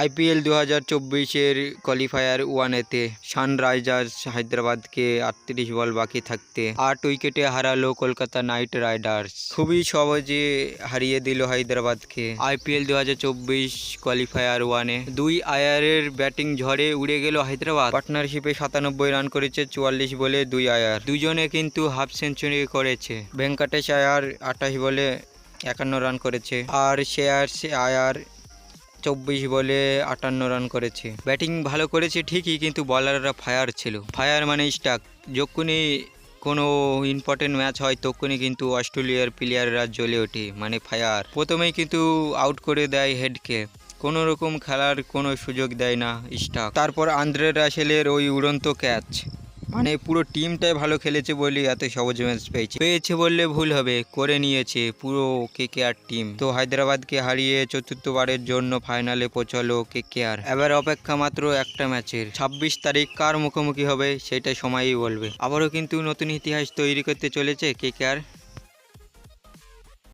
IPL দু হাজার চব্বিশের কোয়ালিফায়ার ওয়ানেতে সানরাইজার্স হায়দ্রাবাদকে আটত্রিশ বল বাকি থাকতে। আট উইকেটে হারালো কলকাতা নাইট রাইডার্স। খুবই সহজে হারিয়ে দিল হায়দ্রাবাদকে। আইপিএল দু হাজার চব্বিশ কোয়ালিফায়ার ওয়ানে দুই আয়ারের ব্যাটিং ঝড়ে উড়ে গেল হায়দ্রাবাদ। পার্টনারশিপে সাতানব্বই রান করেছে, চুয়াল্লিশ বলে দুই আয়ার। দুজনে কিন্তু হাফ সেঞ্চুরি করেছে। ভেঙ্কটেশ আয়ার আঠাশ বলে একান্ন রান করেছে। আর শেয়ার্স আয়ার চব্বিশ বলে আটান্ন রান করেছে। ব্যাটিং ভালো করেছে ঠিকই, কিন্তু বলাররা ফায়ার ছিল। ফায়ার মানে স্টাক যখনই কোনো ইম্পর্টেন্ট ম্যাচ হয়, তখনই কিন্তু অস্ট্রেলিয়ার প্লেয়াররা জ্বলে ওঠে মানে ফায়ার প্রথমেই কিন্তু আউট করে দেয় হেডকে কোনো রকম খেলার কোনো সুযোগ দেয় না স্টাক তারপর আন্দ্রে রাসেলের ওই উড়ন্ত ক্যাচ মানে পুরো টিমটাই ভালো খেলেছে বলে এত সহজ ম্যাচ পেয়েছে। পেয়েছে বললে ভুল হবে, করে নিয়েছে পুরো কে কে আর টিম তো হায়দ্রাবাদকে হারিয়ে চতুর্থবারের জন্য ফাইনালে পৌঁছালো কে কে আর এবার অপেক্ষা মাত্র একটা ম্যাচের ছাব্বিশ তারিখ কার মুখোমুখি হবে সেটা সময়ই বলবে। আবারও কিন্তু নতুন ইতিহাস তৈরি করতে চলেছে কে কে আর